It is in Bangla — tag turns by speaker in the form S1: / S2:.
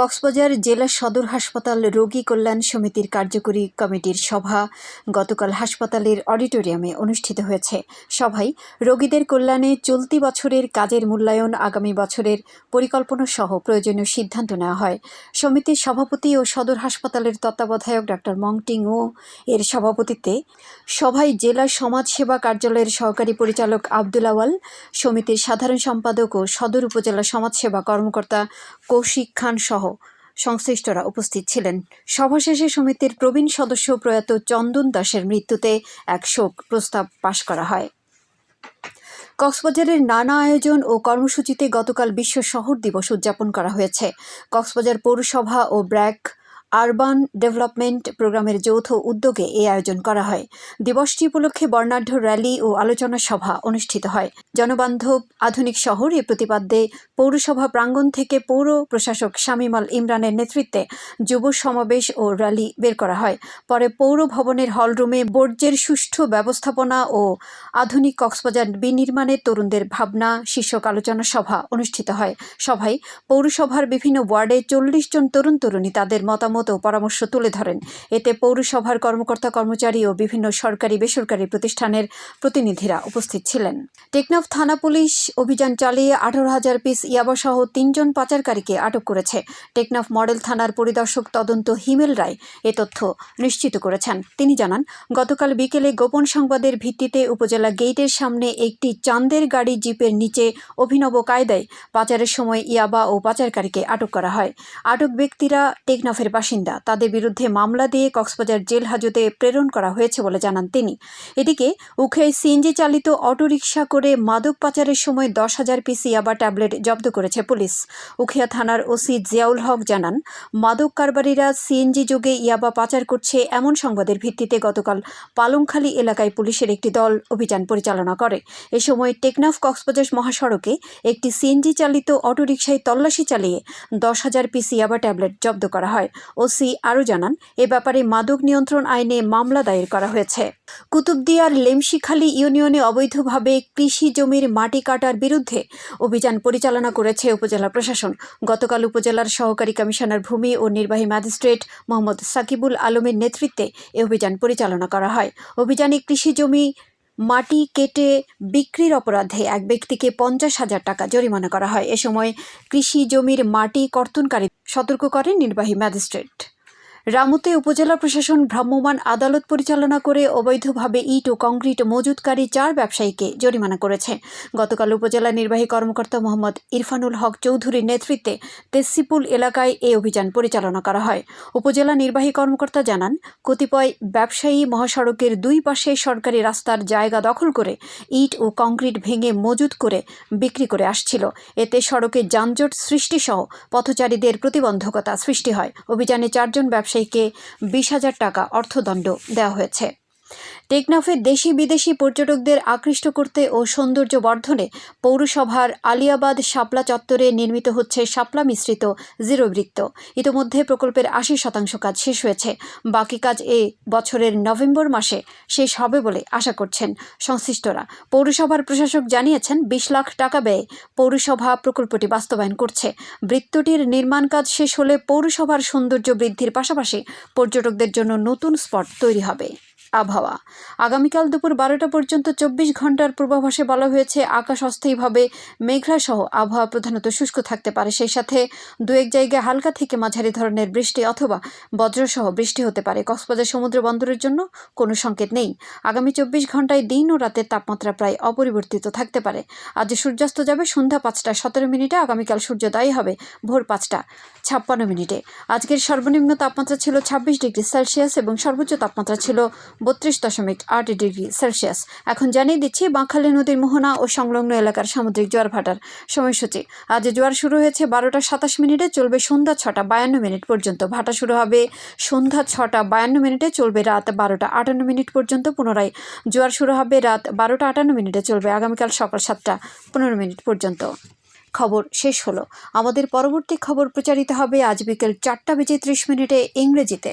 S1: কক্সবাজার জেলা সদর হাসপাতাল রোগী কল্যাণ সমিতির কার্যকরী কমিটির সভা গতকাল হাসপাতালের অডিটোরিয়ামে অনুষ্ঠিত হয়েছে। সভায় রোগীদের কল্যাণে চলতি বছরের কাজের মূল্যায়ন আগামী বছরের পরিকল্পনা সহ প্রয়োজনীয় সিদ্ধান্ত নেওয়া হয়। সমিতির সভাপতি ও সদর হাসপাতালের তত্ত্বাবধায়ক ডাক্তার মংটিং ও এর সভাপতিত্বে সভায় জেলা সমাজসেবা কার্যালয়ের সহকারী পরিচালক আব্দুল আওয়াল, সমিতির সাধারণ সম্পাদক ও সদর উপজেলা সমাজসেবা কর্মকর্তা কৌশিক খান সহ সংশ্লিষ্টরা উপস্থিত ছিলেন। সভা শেষে সমিতির প্রবীণ সদস্য প্রয়াত চন্দন দাসের মৃত্যুতে এক শোক প্রস্তাব পাশ করা হয়। কক্সবাজারের নানা আয়োজন ও কর্মসূচিতে গতকাল বিশ্ব শহর দিবস উদযাপন করা হয়েছে। কক্সবাজার পৌরসভা ও ব্র্যাক আরবান ডেভেলপমেন্ট প্রোগ্রামের যৌথ উদ্যোগে এই আয়োজন করা হয়। দিবসটি উপলক্ষে বর্ণাঢ্য র্যালি ও আলোচনা সভা অনুষ্ঠিত হয়। জনবান্ধব, আধুনিক শহর এ প্রতিপাদ্যে পৌরসভা প্রাঙ্গণ থেকে পৌর প্রশাসক শামীম আল ইমরানের নেতৃত্বে যুব সমাবেশ ও র্যালি বের করা হয়। পরে পৌর ভবনের হলরুমে বর্জ্যের সুষ্ঠু ব্যবস্থাপনা ও আধুনিক কক্সবাজার বিনির্মাণে তরুণদের ভাবনা, শীর্ষক আলোচনা সভা অনুষ্ঠিত হয়। সভায় পৌরসভার বিভিন্ন ওয়ার্ডে চল্লিশ জন তরুণ তরুণী তাদের মতামত ও পরামর্শ তুলে ধরেন। এতে পৌরসভার কর্মকর্তা কর্মচারী ও বিভিন্ন সরকারি বেসরকারি প্রতিষ্ঠানের প্রতিনিধিরা উপস্থিত ছিলেন। টেকনাফ থানা পুলিশ অভিযান চালিয়ে আঠারো হাজার পিস ইয়াবাসহ তিনজন পাচারকারীকে আটক করেছে। টেকনাফ মডেল থানার পরিদর্শক তদন্ত হিমেল রায় এ তথ্য নিশ্চিত করেছেন। তিনি জানান, গতকাল বিকেলে গোপন সংবাদের ভিত্তিতে উপজেলা গেইটের সামনে একটি চাঁদের গাড়ি জিপের নিচে অভিনব কায়দায় পাচারের সময় ইয়াবা ও পাচারকারীকে আটক করা হয়। আটক ব্যক্তিরা টেকনাফের বাসিন্দা। তাদের বিরুদ্ধে মামলা দিয়ে কক্সবাজার জেল হাজতে প্রেরণ করা হয়েছে বলে জানান তিনি। এদিকে উখেই সিএনজি চালিত অটোরিকশা করে মাদক পাচারের সময় দশ হাজার পিস ইয়াবা ট্যাবলেট জব্দ করেছে পুলিশ। উখিয়া থানার ওসি জিয়াউল হক জানান, মাদক কারবারিরা সিএনজি যোগে ইয়াবা পাচার করছে এমন সংবাদের ভিত্তিতে গতকাল পালংখালী এলাকায় পুলিশের একটি দল অভিযান পরিচালনা করে। এ সময় টেকনাফ কক্সবাজার মহাসড়কে একটি সিএনজি চালিত অটোরিকশায় তল্লাশি চালিয়ে দশ হাজার পিস ইয়াবা ট্যাবলেট জব্দ করা হয়। ওসি আরও জানান, এ ব্যাপারে মাদক নিয়ন্ত্রণ আইনে মামলা দায়ের করা হয়েছে। কুতুবদিয়ার লেমশিখালী ইউনিয়নে অবৈধভাবে কৃষি জমির মাটি কাটার বিরুদ্ধে অভিযান পরিচালনা করেছে উপজেলা প্রশাসন। গতকাল উপজেলার সহকারী কমিশনার ভূমি ও নির্বাহী ম্যাজিস্ট্রেট মোহাম্মদ সাকিবুল আলমের নেতৃত্বে এ অভিযান পরিচালনা করা হয়। অভিযানে কৃষি জমি, মাটি কেটে বিক্রির অপরাধে এক ব্যক্তিকে পঞ্চাশ হাজার টাকা জরিমানা করা হয়। এ সময় কৃষি জমির মাটি কর্তনকারী সতর্ক করেন নির্বাহী ম্যাজিস্ট্রেট। রামুতে উপজেলা প্রশাসন ভ্রাম্যমাণ আদালত পরিচালনা করে অবৈধভাবে ইট ও কংক্রিট মজুতকারী চার ব্যবসায়ীকে জরিমানা করেছে। গতকাল উপজেলা নির্বাহী কর্মকর্তা মোহাম্মদ ইরফানুল হক চৌধুরীর নেতৃত্বে তেসিপুল এলাকায় এই অভিযান পরিচালনা করা হয়। উপজেলা নির্বাহী কর্মকর্তা জানান, কতিপয় ব্যবসায়ী মহাসড়কের দুই পাশে সরকারি রাস্তার জায়গা দখল করে ইট ও কংক্রিট ভেঙে মজুত করে বিক্রি করে আসছিল। এতে সড়কে যানজট সৃষ্টিসহ পথচারীদের প্রতিবন্ধকতা সৃষ্টি হয়। অভিযানে চারজন ব্যবসায়ীকে বিশ হাজার টাকা অর্থদণ্ড দেওয়া হয়েছে। টেকনাফে দেশি বিদেশি পর্যটকদের আকৃষ্ট করতে ও সৌন্দর্য বর্ধনে পৌরসভার আলিয়াবাদ শাপলা চত্বরে নির্মিত হচ্ছে শাপলা মিশ্রিত জিরো বৃত্ত। ইতোমধ্যে প্রকল্পের আশি শতাংশ কাজ শেষ হয়েছে। বাকি কাজ এ বছরের নভেম্বর মাসে শেষ হবে বলে আশা করছেন সংশ্লিষ্টরা। পৌরসভার প্রশাসক জানিয়েছেন, বিশ লাখ টাকা ব্যয়ে পৌরসভা প্রকল্পটি বাস্তবায়ন করছে। বৃত্তটির নির্মাণ কাজ শেষ হলে পৌরসভার সৌন্দর্য বৃদ্ধির পাশাপাশি পর্যটকদের জন্য নতুন স্পট তৈরি হবে। আবহাওয়া। আগামীকাল দুপুর বারোটা পর্যন্ত চব্বিশ ঘণ্টার পূর্বাভাসে বলা হয়েছে, আকাশ অস্থায়ীভাবে মেঘলা সহ আবহাওয়া প্রধানত শুষ্ক থাকতে পারে। সেই সাথে দু এক জায়গায় হালকা থেকে মাঝারি ধরনের বৃষ্টি অথবা বজ্রসহ বৃষ্টি হতে পারে। কক্সবাজার সমুদ্র বন্দরের জন্য কোনো সংকেত নেই। আগামী চব্বিশ ঘন্টায় দিন ও রাতের তাপমাত্রা প্রায় অপরিবর্তিত থাকতে পারে। আজ সূর্যাস্ত যাবে সন্ধ্যা পাঁচটা সতেরো মিনিটে, আগামীকাল সূর্যোদয় হবে ভোর পাঁচটা ছাপ্পান্ন মিনিটে। আজকের সর্বনিম্ন তাপমাত্রা ছিল ছাব্বিশ ডিগ্রি সেলসিয়াস এবং সর্বোচ্চ তাপমাত্রা ছিল বত্রিশ দশমিক আট ডিগ্রি সেলসিয়াস। এখন জানিয়ে দিচ্ছি বাঁকখালী নদীর মোহনা ও সংলগ্ন এলাকার সামুদ্রিক জোয়ার ভাটার সময়সূচি। আজ জোয়ার শুরু হয়েছে বারোটা সাতাশ মিনিটে, চলবে সন্ধ্যা ছটা বায়ান্ন মিনিট পর্যন্ত। ভাটা শুরু হবে সন্ধ্যা ছটা বায়ান্ন মিনিটে, চলবে রাত বারোটা আটান্ন মিনিট পর্যন্ত। পুনরায় জোয়ার শুরু হবে রাত বারোটা আটান্ন মিনিটে, চলবে আগামীকাল সকাল সাতটা পনেরো মিনিট পর্যন্ত। খবর শেষ হলো। আমাদের পরবর্তী খবর প্রচারিত হবে আজ বিকেল চারটা বেজে ত্রিশ মিনিটে ইংরেজিতে।